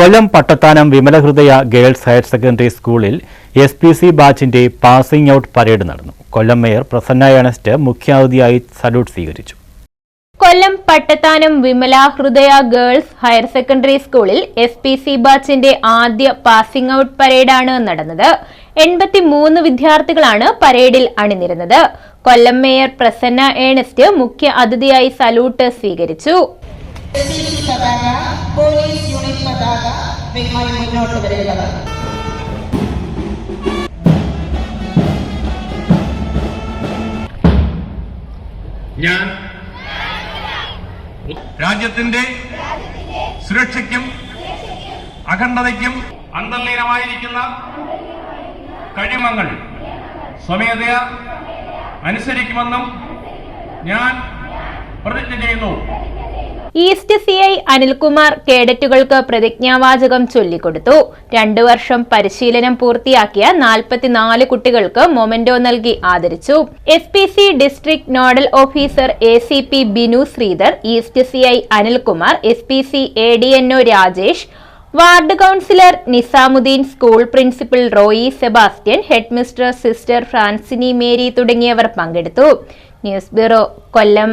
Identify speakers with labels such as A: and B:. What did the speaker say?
A: Kollam Pattathanam Vimalahridaya girls higher secondary സ്കൂളിൽ S P C ബാച്ചിന്റെ passing out parade നടന്നു. Kollam mayor Prasanna Ernest മുഖ്യാതിഥിയായി salute സ്വീകരിച്ചു.
B: Kollam Pattathanam Vimala Hridaya girls higher secondary സ്കൂളിൽ S P C ബാച്ചിന്റെ ആദ്യ passing out പരേഡാണ് നടന്നത്. എൺപത്തിമൂന്ന് വിദ്യാർത്ഥികളാണ് പരേഡിൽ അണിനിരുന്നത്. കൊല്ലം മേയർ പ്രസന്ന ഏണസ്റ്റ് മുഖ്യ അതിഥിയായി സല്യൂട്ട് സ്വീകരിച്ചു.
C: പോലീസ് മുന്നോട്ട്
D: ഞാൻ രാജ്യത്തിന്റെ സുരക്ഷയ്ക്കും അഖണ്ഡതയ്ക്കും അന്തർലീനമായിരിക്കുന്ന കഴിമങ്ങൾ സ്വമേധയ അനുസരിക്കുമെന്നും ഞാൻ പ്രതിജ്ഞ ചെയ്യുന്നു.
B: ഈസ്റ്റ് സി ഐ അനിൽകുമാർ കേഡറ്റുകൾക്ക് പ്രതിജ്ഞാവാചകം ചൊല്ലിക്കൊടുത്തു. രണ്ടു വർഷം പരിശീലനം പൂർത്തിയാക്കിയ നാൽപ്പത്തിനാല് കുട്ടികൾക്ക് മൊമെന്റോ നൽകി ആദരിച്ചു. S P C district nodal officer A C P Binu Sridhar east C I Anilkumar S P C A D N O Rajesh ward councillor Nizamuddin school principal Roy Sebastian head mister sister Francini Mary തുടങ്ങിയവർ പങ്കെടുത്തു. News bureau Kollam.